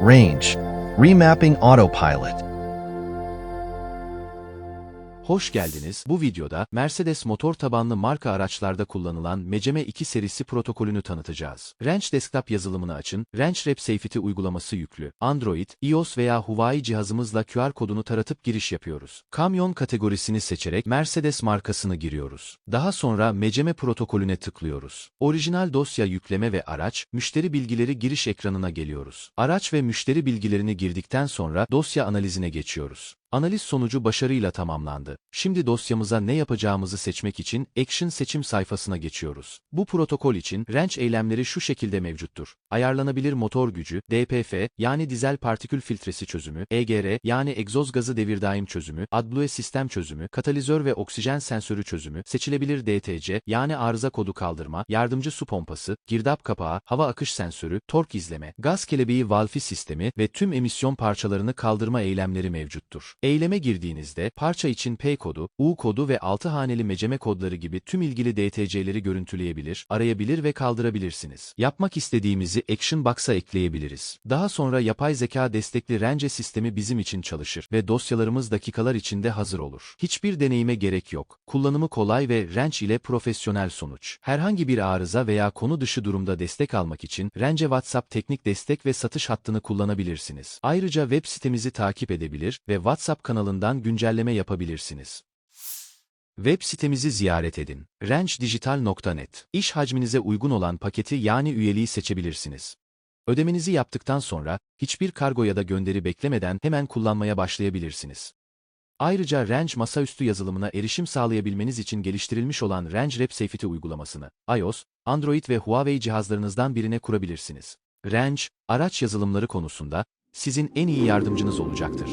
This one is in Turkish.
Range. Remapping Autopilot. Hoş geldiniz. Bu videoda Mercedes motor tabanlı marka araçlarda kullanılan Meceme 2 serisi protokolünü tanıtacağız. Range Desktop yazılımını açın. Range Rep Safety uygulaması yüklü. Android, iOS veya Huawei cihazımızla QR kodunu taratıp giriş yapıyoruz. Kamyon kategorisini seçerek Mercedes markasını giriyoruz. Daha sonra Meceme protokolüne tıklıyoruz. Orijinal dosya yükleme ve araç, müşteri bilgileri giriş ekranına geliyoruz. Araç ve müşteri bilgilerini girdikten sonra dosya analizine geçiyoruz. Analiz sonucu başarıyla tamamlandı. Şimdi dosyamıza ne yapacağımızı seçmek için Action seçim sayfasına geçiyoruz. Bu protokol için range eylemleri şu şekilde mevcuttur. Ayarlanabilir motor gücü, DPF yani dizel partikül filtresi çözümü, EGR yani egzoz gazı devir daim çözümü, AdBlue sistem çözümü, katalizör ve oksijen sensörü çözümü, seçilebilir DTC yani arıza kodu kaldırma, yardımcı su pompası, girdap kapağı, hava akış sensörü, tork izleme, gaz kelebeği valfi sistemi ve tüm emisyon parçalarını kaldırma eylemleri mevcuttur. Eyleme girdiğinizde parça için P kodu, U kodu ve 6 haneli meceme kodları gibi tüm ilgili DTC'leri görüntüleyebilir, arayabilir ve kaldırabilirsiniz. Yapmak istediğimizi Action Box'a ekleyebiliriz. Daha sonra yapay zeka destekli Rence sistemi bizim için çalışır ve dosyalarımız dakikalar içinde hazır olur. Hiçbir deneyime gerek yok. Kullanımı kolay ve Wrench ile profesyonel sonuç. Herhangi bir arıza veya konu dışı durumda destek almak için Rence WhatsApp teknik destek ve satış hattını kullanabilirsiniz. Ayrıca web sitemizi takip edebilir ve WhatsApp kanalından güncelleme yapabilirsiniz. Web sitemizi ziyaret edin. ranchdigital.net İş hacminize uygun olan paketi yani üyeliği seçebilirsiniz. Ödemenizi yaptıktan sonra hiçbir kargo ya da gönderi beklemeden hemen kullanmaya başlayabilirsiniz. Ayrıca Range masaüstü yazılımına erişim sağlayabilmeniz için geliştirilmiş olan Range Rep Safety uygulamasını iOS, Android ve Huawei cihazlarınızdan birine kurabilirsiniz. Range, araç yazılımları konusunda sizin en iyi yardımcınız olacaktır.